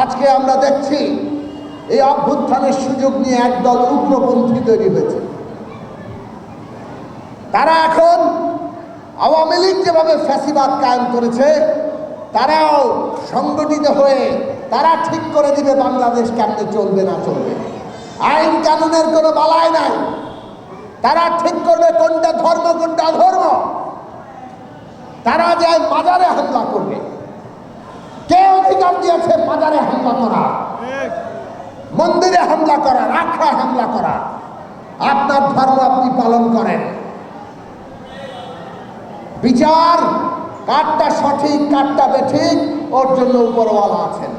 আজকে আমরা দেখছি এই অভ্যুত্থানের সুযোগ নিয়ে একদল উগ্রপন্থী তৈরি হয়েছে। তারা এখন আওয়ামী লীগ যেভাবে ফ্যাসিবাদ কায়েম করেছে, তারাও সংগঠিত হয়ে তারা ঠিক করে দিবে বাংলাদেশ কেমনে চলবে না চলবে। আইন কানুনের কোনো বালাই নাই। তারা ঠিক করবে কোনটা ধর্ম কোনটা ধর্ম তারা যায় মাজারে হামলা করবে। কে অধিকার দিয়েছে মাজারে হামলা করা। মন্দিরে হামলা করা রাখায় হামলা করা। আপনার ধর্ম আপনি পালন করেন। বিচার, কারটা সঠিক, কারটা বেঠিক, ওর জন্য উপরওয়ালা আছেন।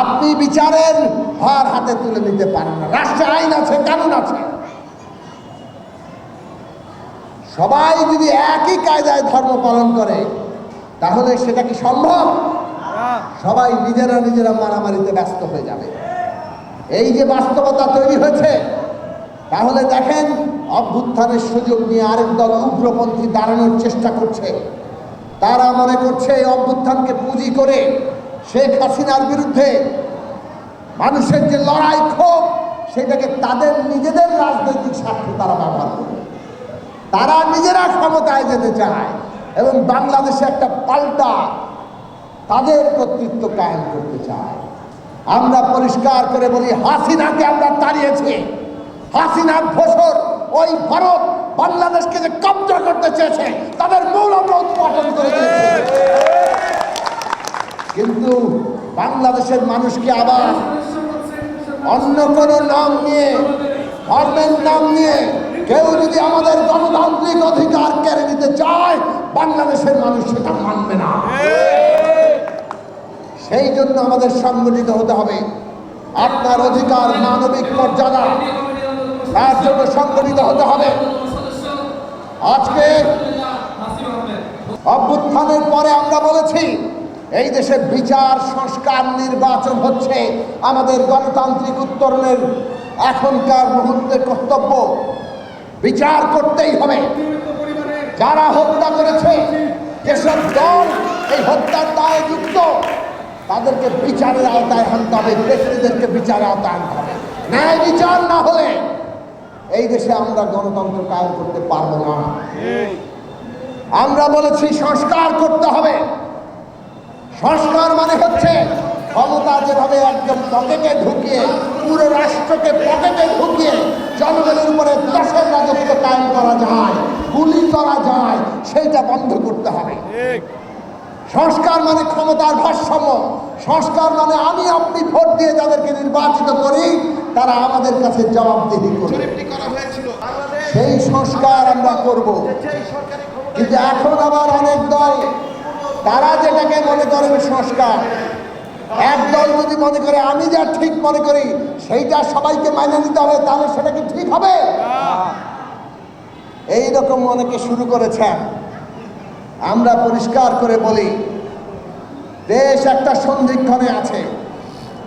আপনি বিচারের ভার হাতে তুলে নিতে পারেন না। রাষ্ট্রে আইন আছে, কানুন আছে। সবাই যদি একই কায়দায় ধর্ম পালন করে তাহলে সেটা কি সম্ভব? সবাই নিজেরা নিজেরা মারামারিতে ব্যস্ত হয়ে যাবে। এই যে বাস্তবতা তৈরি হয়েছে তাহলে দেখেন অভ্যুত্থানের সুযোগ নিয়ে আরেক দল উগ্রপন্থী দাঁড়ানোর চেষ্টা করছে। তারা মনে করছে এই অভ্যুত্থানকে পুঁজি করে শেখ হাসিনার বিরুদ্ধে মানুষের যে লড়াই ক্ষোভ সেটাকে তাদের নিজেদের রাজনৈতিক স্বার্থে তারা ব্যবহার করবে। তারা নিজেরা ক্ষমতায় যেতে চায়। এবং বাংলাদেশে একটা পাল্টা তাদের কর্তৃত্ব কায়েম করতে চায়। আমরা পরিষ্কার করে বলি, হাসিনাকে আমরা তাড়িয়েছি। হাসিনার ফসর ওই ভারত বাংলাদেশকে যে কব্জা করতে চেয়েছে, তাদের মূল আমরা উৎপাদন করে কিন্তু বাংলাদেশের মানুষকে আবার অন্য কোনো নাম নিয়ে, ধর্মের নাম নিয়ে কেউ যদি আমাদের গণতান্ত্রিক অধিকার কেড়ে বাংলাদেশের মানুষ সেটা মানবে না। সেই জন্য আমাদের সংগঠিত হতে হবে। আপনার অধিকার মানবিক মর্যাদা তার জন্য সংগঠিত হতে হবে। আজকে অভ্যুত্থানের পরে আমরা বলেছি, এই দেশে বিচার, সংস্কার, নির্বাচন হচ্ছে আমাদের গণতান্ত্রিক উত্তরণের এখনকার মুহূর্তের কর্তব্য। বিচার করতেই হবে। যারা হত্যা করেছে, যেসব দল এই হত্যার দায়ে যুক্ত, তাদেরকে বিচারের আওতায় আনতে হবে ব্যক্তিদেরকে বিচারের আওতায় আনতে হবে। ন্যায় বিচার না হলে এই দেশে আমরা গণতন্ত্র কায়েম করতে পারব না। আমরা বলেছি সংস্কার করতে হবে। সংস্কার মানে হচ্ছে ক্ষমতা যেভাবে একদম পকেটে ঢুকিয়ে, পুরো রাষ্ট্রকে পকেটে ঢুকিয়ে জনগণের উপরে দশের রাজত্ব কায়েম করা যায়। গুলি করা যায় সেইটা বন্ধ করতে হবে। সংস্কার মানে ক্ষমতার ভারসাম্য। সংস্কার মানে আমি আপনি ভোট দিয়ে যাদেরকে নির্বাচিত করি তারা আমাদের কাছে জবাবদিহি করা সেই সংস্কার আমরা করব। কিন্তু এখন আবার অনেক দল তারা যেটাকে মনে করেন সংস্কার। এক দল যদি মনে করে আমি যা ঠিক মনে করি সেইটা সবাইকে মাইনে নিতে হবে তাহলে সেটা কি ঠিক হবে? এই রকম অনেকে শুরু করেছেন। আমরা পরিষ্কার করে বলি, দেশ একটা সন্ধিক্ষণে আছে।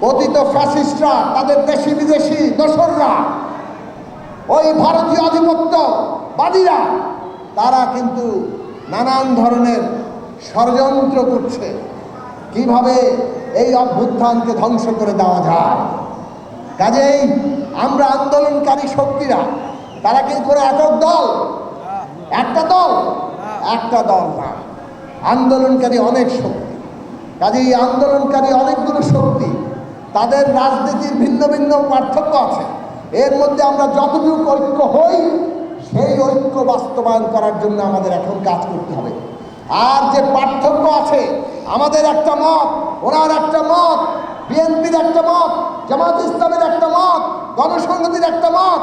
অতীত ফ্যাসিস্টরা তাদের দেশি বিদেশি দোসররা, ওই ভারতীয় আধিপত্য বাদীরা, তারা কিন্তু নানান ধরনের ষড়যন্ত্র করছে। কীভাবে এই অভ্যুত্থানকে ধ্বংস করে দেওয়া যায়? কাজেই আমরা আন্দোলনকারী শক্তিরা তারা কি করে একক দল? একটা দল? একটা দল না। আন্দোলনকারী অনেক শক্তি। কাজে এই আন্দোলনকারী অনেকগুলো শক্তি। তাদের রাজনীতির ভিন্ন ভিন্ন পার্থক্য আছে। এর মধ্যে আমরা যতটুকু ঐক্য হই সেই ঐক্য বাস্তবায়ন করার জন্য আমাদের এখন কাজ করতে হবে। আর যে পার্থক্য আছে আমাদের একটা মত ওনার একটা মত বিএনপির একটা মত জামাত ইসলামের একটা মত গণসংহতির একটা মত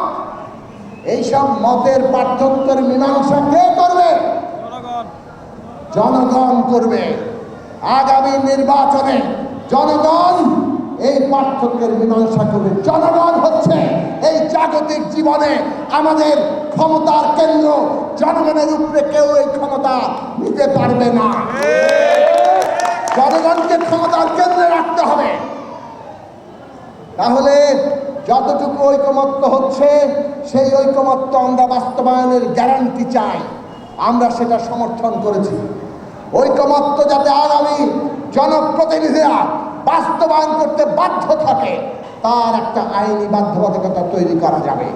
এইসব মতের পার্থক্যের মীমাংসা কে করবে? জনগণ। করবে। আগামী নির্বাচনে জনগণ এই পার্থক্যের মীমাংসা করবে। জনগণ হচ্ছে এই জাগতিক জীবনে আমাদের ক্ষমতার কেন্দ্র। জনগণের উপরে কেউ এই ক্ষমতা নিতে পারবে না। জনগণকে ক্ষমতার কেন্দ্রে রাখতে হবে। তাহলে যতটুকু ঐকমত্য হচ্ছে, সেই ঐকমত্য আমরা বাস্তবায়নের গ্যারান্টি চাই। আমরা সেটা সমর্থন করেছি। ঐকমত্য যাতে আগামী জনপ্রতিনিধিরা বাস্তবায়ন করতে বাধ্য থাকে, তার একটা আইনি বাধ্যবাধকতা তৈরি করা যাবে।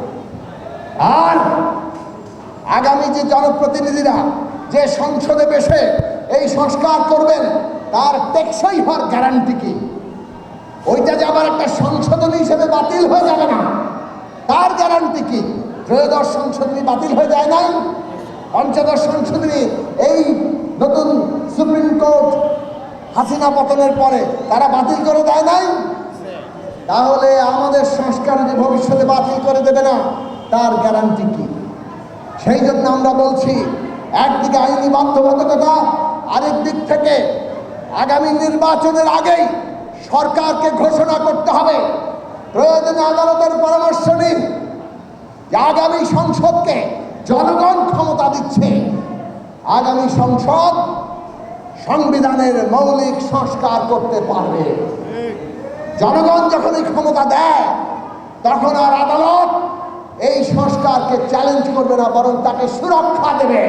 আর আগামী যে জনপ্রতিনিধিরা যে সংসদে বসে এই সংস্কার করবেন, তার টেকসই হওয়ার গ্যারান্টি কি? ওইটা যে আবার একটা সংশোধনী হিসেবে বাতিল হয়ে যাবে না। তার গ্যারান্টি কি? ত্রয়োদশ সংশোধনী বাতিল হয়ে যায় নাই? পঞ্চদশ সংশোধনী এই নতুন সুপ্রিম কোর্ট হাসিনা পতনের পরে তারা বাতিল করে দেয় নাই? তাহলে আমাদের সংস্কার যে ভবিষ্যতে বাতিল করে দেবে না, তার গ্যারান্টি কি? সেই জন্য আমরা বলছি, একদিকে আইনি বাধ্যবাধকতা, আরেক দিক থেকে আগামী নির্বাচনের আগেই সরকারকে ঘোষণা করতে হবে। প্রয়োজনে আদালতের পরামর্শ নিন। যে আগামী সংসদকে জনগণ ক্ষমতা দিচ্ছে। আগামী সংসদ সংবিধানের মৌলিক সংস্কার করতে পারবে। জনগণ যখন এই ক্ষমতা দেয়, তখন আর আদালত এই সংস্কারকে চ্যালেঞ্জ করবে না, বরং তাকে সুরক্ষা দেবে।